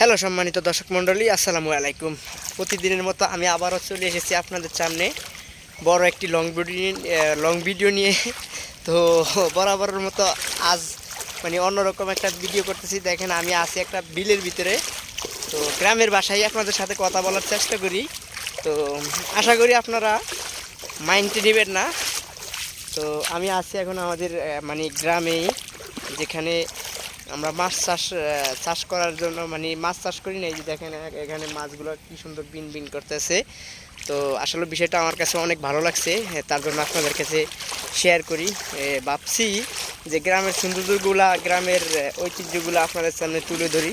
Hello সম্মানিত দর্শক মণ্ডলী, আসসালামু আলাইকুম। প্রতিদিনের মতো আমি আবারও চলে এসেছি আপনাদের সামনে বড় একটি লং ভিডিও লং ভিডিও নিয়ে। তো বরাবরের মতো আজ মানে অন্যরকম একটা ভিডিও করতেছি। দেখেন, আমি আছি একটা বিলের ভিতরে। তো গ্রামের বাসায় আপনাদের সাথে কথা বলার চেষ্টা করি। তো আশা করি আপনারা মাইন্ডে নেবেন না। তো আমি আছি এখন আমাদের মানে গ্রামেই যেখানে আমরা মাছ চাষ চাষ করার জন্য মানে মাছ চাষ করি না, এই যে দেখেন এখানে মাছগুলো কি সুন্দর বিন বিন করতেছে। তো আসলে বিষয়টা আমার কাছে অনেক ভালো লাগছে তার জন্য আপনাদের কাছে শেয়ার করি। ভাবছি যে গ্রামের সৌন্দর্যগুলা, গ্রামের ঐতিহ্যগুলো আপনাদের সামনে তুলে ধরি।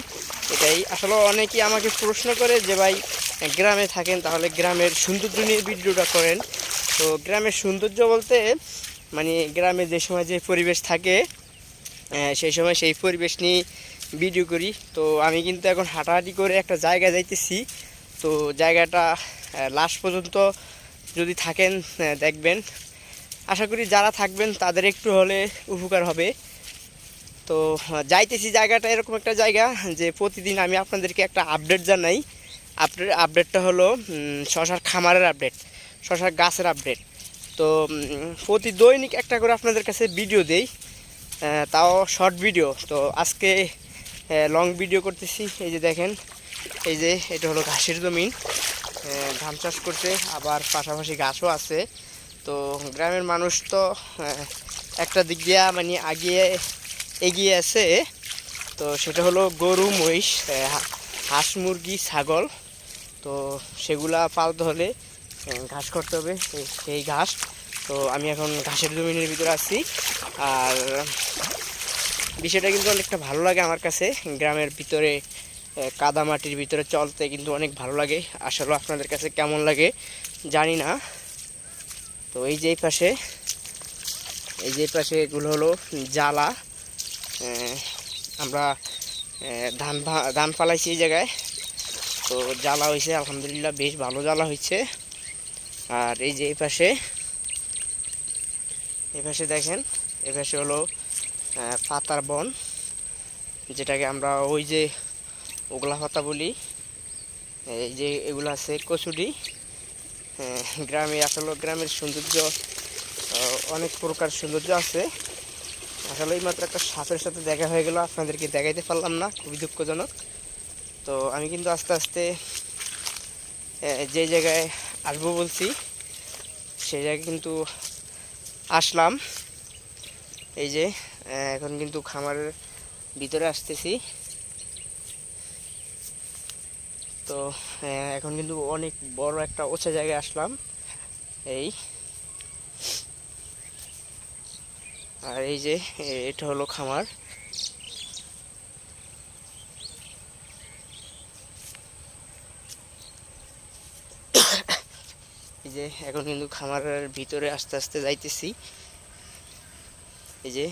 এটাই আসলে অনেকেই আমাকে প্রশ্ন করে যে, ভাই, গ্রামে থাকেন, তাহলে গ্রামের সৌন্দর্য নিয়ে ভিডিওটা করেন। তো গ্রামের সৌন্দর্য বলতে মানে গ্রামে যে সময় যে পরিবেশ থাকে সেই সময় সেই পরিবেশ নিয়ে ভিডিও করি। তো আমি কিন্তু এখন হাঁটাহাঁটি করে একটা জায়গা যাইতেছি। তো জায়গাটা লাস্ট পর্যন্ত যদি থাকেন দেখবেন। আশা করি যারা থাকবেন, তাদের একটু হলে উপকার হবে। তো যাইতেছি জায়গাটা এরকম একটা জায়গা যে প্রতিদিন আমি আপনাদেরকে একটা আপডেট জানাই। আপডেট আপডেটটা হলো শশার খামারের আপডেট শশার গাছের আপডেট তো প্রতি দৈনিক একটা করে আপনাদের কাছে ভিডিও দেই। তাও শর্ট ভিডিও তো আজকে লং ভিডিও করতেছি। এই যে দেখেন, এই যে এটা হলো ঘাসের জমিন। ধান চাষ করছে, আবার পাশাপাশি গাছও আছে। তো গ্রামের মানুষ তো একটা দিক দিয়া মানে আগিয়ে এগিয়ে আছে। তো সেটা হলো গরু, মহিষ হাঁস, মুরগি, ছাগল। তো সেগুলা পালতে হলে ঘাস করতে হবে। সেই ঘাস। তো আমি এখন ঘাসের জমিনের ভিতরে আছি। আর বিষয়টা কিন্তু অনেকটা ভালো লাগে আমার কাছে। গ্রামের ভিতরে আহ, কাদা মাটির ভিতরে চলতে কিন্তু অনেক ভালো লাগে। আসলে আপনাদের কাছে কেমন লাগে জানি না। তো এই যে পাশে এই যে পাশে এগুলো হলো জ্বালা। আমরা ধান ধান ফালাইছি এই জায়গায়। তো জ্বালা হয়েছে আলহামদুলিল্লাহ বেশ ভালো জ্বালা হয়েছে আর এই যে এই পাশে পাশে দেখেন পাশে হলো পাতার বন, যেটাকে আমরা ওই যে ওগলা পাতা বলি। এই যে এগুলো আছে কচুরি গ্রামে আসলে গ্রামের সৌন্দর্য অনেক প্রকার সৌন্দর্য আছে। আসলে এই মাত্র একটা সাপের সাথে দেখা হয়ে গেল, আপনাদেরকে দেখাইতে পারলাম না, খুবই দুঃখজনক। তো আমি কিন্তু আস্তে আস্তে যে জায়গায় আসব বলছি, সেই জায়গায় কিন্তু আসলাম। এই যে এখন কিন্তু খামারের ভিতরে আসতেছি। তো এখন কিন্তু অনেক বড় একটা ওচা জায়গায় আসলাম। এই। আর এই যে এটা হলো খামার। এই যে এখন কিন্তু খামারের ভিতরে আস্তে আস্তে যাইতেছি। এই যে